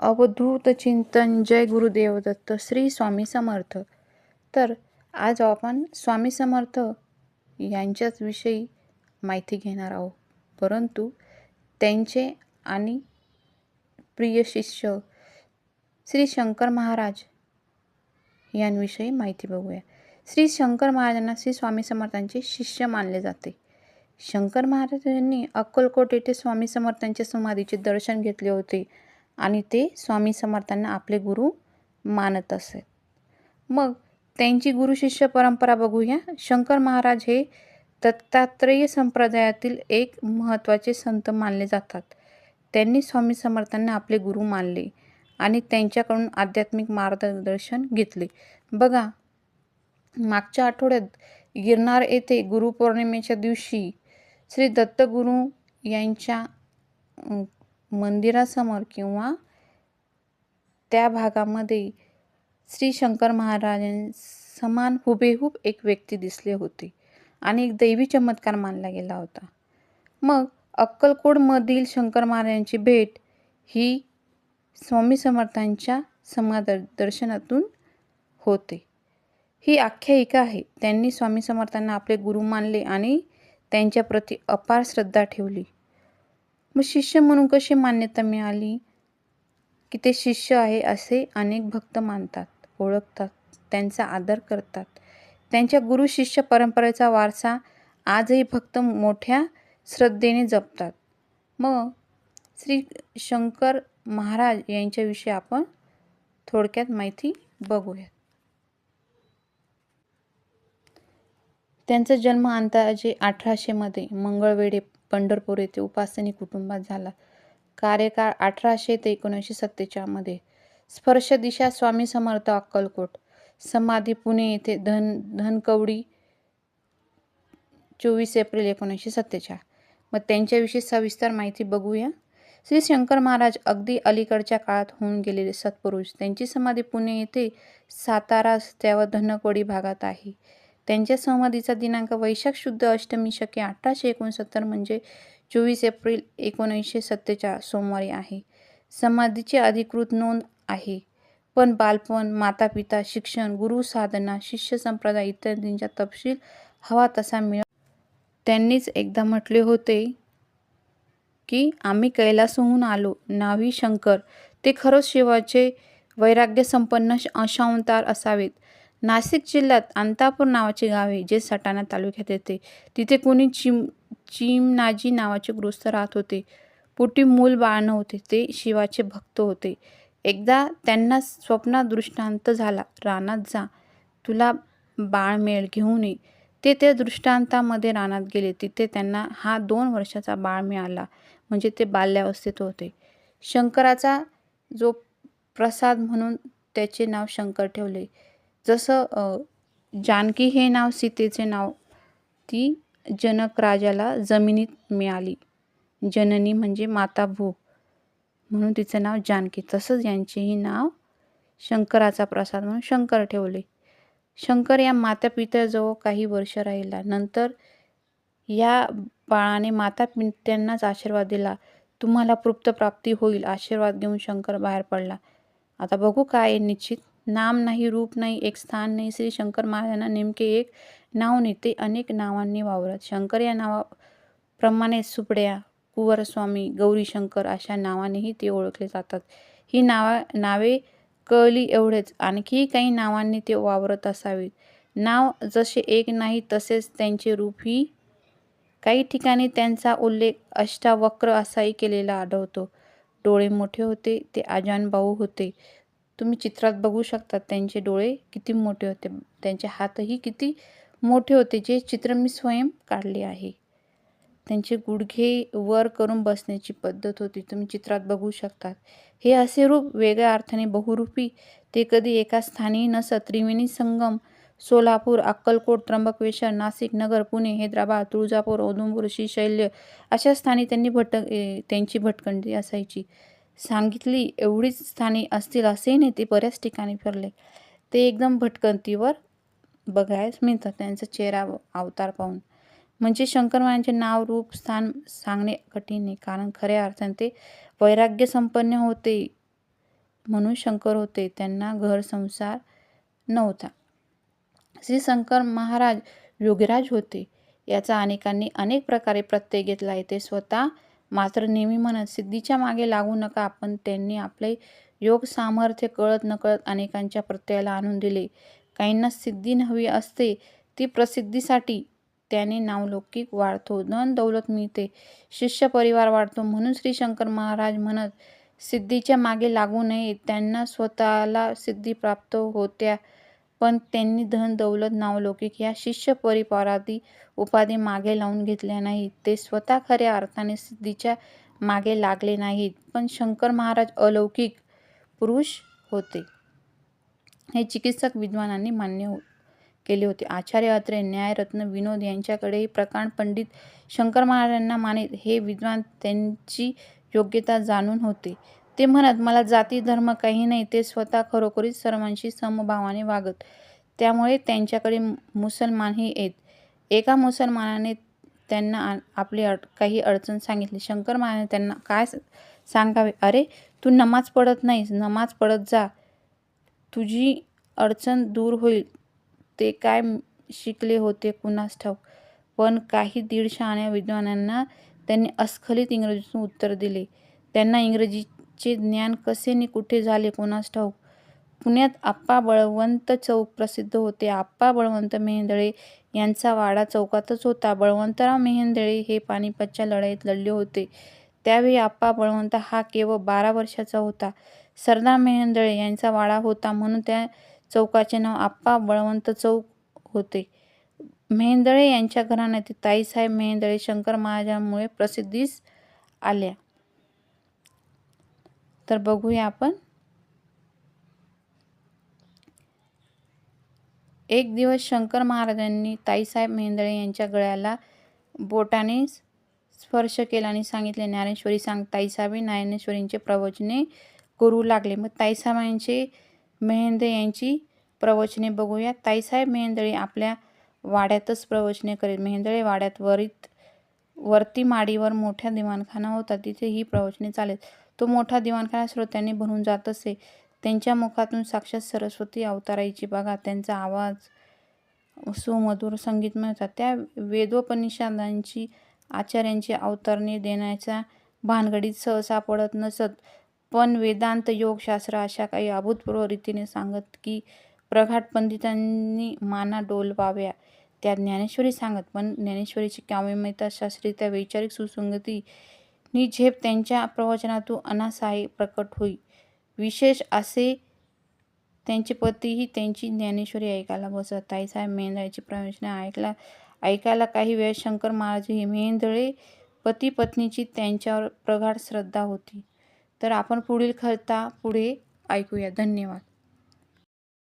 अवधूत चिंतन जय गुरुदेव दत्त श्री स्वामी समर्थ. तर आज आपण स्वामी समर्थ यांच्याच विषयी माहिती घेणार आहोत. परंतु त्यांचे आणि प्रिय शिष्य श्री शंकर महाराज यांविषयी माहिती बघूया. श्री शंकर महाराजांना श्री स्वामी समर्थांचे शिष्य मानले जाते. शंकर महाराज यांनी अक्कलकोट येथे स्वामी समर्थांच्या समाधीचे दर्शन घेतले होते. आणि ते स्वामी समर्थांना आपले गुरु मानत असत मग त्यांची गुरु शिष्य परंपरा बघूया. शंकर महाराज हे दत्तात्रेय संप्रदायातील एक महत्त्वाचे संत मानले जातात. त्यांनी स्वामी समर्थांना आपले गुरु मानले आणि त्यांच्याकडून आध्यात्मिक मार्गदर्शन घेतले. बघा मागच्या आठवड्यात गिरनार येथे गुरुपौर्णिमेच्या दिवशी श्री दत्तगुरू यांच्या मंदिरासमोर किंवा त्या भागामध्ये श्री शंकर महाराजांसमान हुबेहूब एक व्यक्ती दिसले होते आणि एक दैवी चमत्कार मानला गेला होता. मग अक्कलकोडमधील शंकर महाराजांची भेट ही स्वामी समर्थांच्या समादर दर्शनातून होते. ही आख्यायिका आहे. त्यांनी स्वामी समर्थांना आपले गुरु मानले आणि त्यांच्याप्रती अपार श्रद्धा ठेवली. मग शिष्य म्हणून कशी मान्यता मिळाली? की ते शिष्य आहे असे अनेक भक्त मानतात ओळखतात त्यांचा आदर करतात. त्यांच्या गुरु शिष्य परंपरेचा वारसा आजही भक्त मोठ्या श्रद्धेने जपतात. मग श्री शंकर महाराज यांच्याविषयी आपण थोडक्यात माहिती बघूयात. त्यांचा जन्म अंदाजे अठराशेमध्ये मंगळवेढे पंढरपूर येथे उपासनी कुटुंबात झाला. कार्यकाळ अठराशे ते एकोणीसशे सत्तेचाळमध्ये स्पर्श दिशा स्वामी समर्थ अक्कलकोट. समाधी पुणे येथे धन धनकवडी चोवीस एप्रिल एकोणीसशे सत्तेचाळ. मग त्यांच्याविषयी सविस्तर माहिती बघूया. श्री शंकर महाराज अगदी अलीकडच्या काळात होऊन गेलेले सत्पुरुष. त्यांची समाधी पुणे येथे सातारा रस्त्यावर धनकवडी भागात आहे. त्यांच्या समाधीचा दिनांक वैशाख शुद्ध अष्टमी शके अठराशे एकोणसत्तर म्हणजे चोवीस एप्रिल एकोणीसशे सत्तेचाळ सोमवारी आहे. समाधीची अधिकृत नोंद आहे. पण बालपण माता पिता शिक्षण गुरु साधना शिष्य संप्रदाय इत्यादींचा तपशील हवा तसा मिळ त्यांनीच एकदा म्हटले होते की आम्ही कैलासहून आलो. नावी शंकर. ते खरंच शिवाचे वैराग्य संपन्न अशावतार असावेत. नाशिक जिल्ह्यात अंतापूर नावाचे गाव आहे जे सटाणा तालुक्यात येते. तिथे कोणी चिम चिमनाजी नावाचे गृहस्थ राहत होते. पोटी मूल बाळ नव्हते ते शिवाचे भक्त होते. एकदा त्यांना स्वप्नात दृष्टांत झाला रानात जा तुला बाळ मिळेल घेऊन ये ते त्या दृष्टांतामध्ये रानात गेले. तिथे त्यांना हा दोन वर्षाचा बाळ मिळाला म्हणजे ते बाल्यावस्थेत होते. शंकराचा जो प्रसाद म्हणून त्याचे नाव शंकर ठेवले. जसं जानकी हे नाव सीतेचे नाव ती जनक राजाला जमिनीत मिळाली. जननी म्हणजे माता भू म्हणून तिचं नाव जानकी. तसंच यांचेही नाव शंकराचा प्रसाद म्हणून शंकर ठेवले. शंकर या माता पित्याजवळ काही वर्ष राहिला. नंतर या बाळाने माता पित्यांनाच आशीर्वाद दिला. तुम्हाला प्राप्ती होईल. आशीर्वाद घेऊन शंकर बाहेर पडला. आता बघू काय निश्चित नाम नाही रूप नाही एक स्थान नाही श्री शंकर महाराजांना नेमके एक नाव नाही ते अनेक नावांनी वावरत शंकर या नावाप्रमाणे सुपड्या कुवरस्वामी गौरीशंकर अशा नावानेही ते ओळखले जातात ही नावा नावे कळली एवढेच आणखीही काही नावांनी ते वावरत असावेत नाव जसे एक नाही तसेच त्यांचे रूपही काही ठिकाणी त्यांचा उल्लेख अष्टावक्र असाही केलेला आढळतो डोळे मोठे होते ते आजानभाऊ होते तुम्ही चित्रात बघू शकता त्यांचे डोळे किती मोठे होते. त्यांचे हातही किती मोठे होते जे चित्र मी स्वयं काढले आहे. त्यांचे गुडघे वर करून बसण्याची पद्धत होती. तुम्ही चित्रात बघू शकतात. हे असे रूप वेगळ्या अर्थाने बहुरूपी. ते कधी एका स्थानी नसत. त्रिवेणी संगम सोलापूर अक्कलकोट त्र्यंबकेश्वर नाशिक नगर पुणे हैदराबाद तुळजापूर औदुंबूर श्रीशैल्य अशा स्थानी त्यांनी भटक त्यांची भटकंती असायची. सांगितली एवढीच स्थानी असतील असेही नेते ते बऱ्याच ठिकाणी फिरले. ते एकदम भटकंतीवर बघायला मिळतात त्यांचा चेहरा अवतार पाहून. म्हणजे शंकरमायांचे नाव रूप स्थान सांगणे कठीण आहे कारण खऱ्या अर्थाने ते वैराग्य संपन्न होते म्हणून शंकर होते. त्यांना घर संसार नव्हता. श्री शंकर महाराज योगराज होते. याचा अनेकांनी अनेक प्रकारे प्रत्यय घेतला आहे. ते स्वतः मात्र नेहमी म्हणत सिद्धीच्या मागे लागू नका. पण त्यांनी आपले योग सामर्थ्य कळत नकळत अनेकांच्या प्रत्ययाला आणून दिले. काहींना सिद्धी हवी असते ती प्रसिद्धीसाठी त्याने नावलौकिक वाढतो. धन दौलत मिळते. शिष्य परिवार वाढतो. म्हणून श्री शंकर महाराज म्हणत सिद्धीच्या मागे लागू नये. त्यांना स्वतःला सिद्धी प्राप्त होत्या पण त्यांनी धन दौलत नावलौकिक या शिष्य परिवारादी उपाधी मागे लावून घेतल्या नाहीत. ते स्वतः खऱ्या अर्थाने सिद्धीच्या मागे लागले नाहीत पण शंकर महाराज अलौकिक पुरुष होते. हे चिकित्सक विद्वानांनी मान्य हो केले होते. आचार्य अत्रे न्यायरत्न विनोद यांच्याकडेही प्रकांड पंडित शंकर महाराजांना मानित हे विद्वान त्यांची योग्यता जाणून होते. ते म्हणत मला जाती धर्म काही नाही ते स्वतः खरोखरीच सर्वांशी समभावाने वागत. त्यामुळे त्यांच्याकडे मुसलमानही येत. एका मुसलमानाने त्यांना आपली अड काही अडचण सांगितली. शंकर महाराज त्यांना काय सांगावे? अरे तू नमाज पडत नाहीस. नमाज पडत जा. तुझी अडचण दूर होईल. ते काय शिकले होते कुणास ठाऊक पण काही दीड शहाण्या विद्वानांना त्यांनी अस्खलित इंग्रजीतून उत्तर दिले. त्यांना इंग्रजी चे ज्ञान कसे नि कुठे झाले कोणास ठाऊक? पुण्यात आप्पा बळवंत चौक प्रसिद्ध होते. आप्पा बळवंत मेहेंदळे यांचा वाडा चौकातच होता. बळवंतराव मेहेंदळे हे पानिपतच्या लढाईत लढले होते. त्यावेळी आप्पा बळवंत हा केवळ बारा वर्षाचा होता. सरदार मेहेंदळे यांचा वाडा होता म्हणून त्या चौकाचे नाव आप्पा बळवंत चौक होते. मेहेंदळे यांच्या घराण्यातील ताईसाहेब मेहेंदळे शंकर महाराजांमुळे प्रसिद्धीस आल्या. तर बघूया आपण. एक दिवस शंकर महाराजांनी ताईसाहेब मेहेंदळे यांच्या गळ्याला बोटाने स्पर्श केला आणि सांगितले ज्ञानेश्वरी सांग ताईसाहेबी ज्ञानेश्वरींचे प्रवचने करू लागले. मग ताईसाहेबांचे मेहेंदळे यांची प्रवचने बघूया. ताईसाहेब मेहेंदळे आपल्या वाड्यातच प्रवचने करीत मेहेंदळे वाड्यात वरीत वरती माडीवर मोठ्या दिवाणखाना होता तिथे ही प्रवचने चालेल तो मोठा दिवाणखाना श्रोत्यांनी भरून जात असे. त्यांच्या मुखातून साक्षात सरस्वती अवतारायची बघा त्यांचा आवाज सुमधुर संगीतमय होता त्या वेदोपनिषदांची आचार्यांची अवतरणे देण्याच्या भानगडीत सहसा पडत नसत. पण वेदांत योगशास्त्र अशा काही अभूतपूर्व रीतीने सांगत की प्रघाट पंडितांनी माना डोलवाव्या त्या ज्ञानेश्वरी सांगत. पण ज्ञानेश्वरीची काव्यमयता शास्त्री त्या वैचारिक सुसंगती नी झेप त्यांच्या प्रवचनातून अनासाय प्रकट होई. विशेष असे त्यांचे पतीही त्यांची ज्ञानेश्वरी ऐकायला बसत ताईसाहेब मेंदळेची प्रवचने ऐकला ऐकायला काही वेळ शंकर महाराज हे मेंदळे पती पत्नीची त्यांच्यावर प्रगाढ श्रद्धा होती. तर आपण पुढील खरता पुढे ऐकूया. धन्यवाद.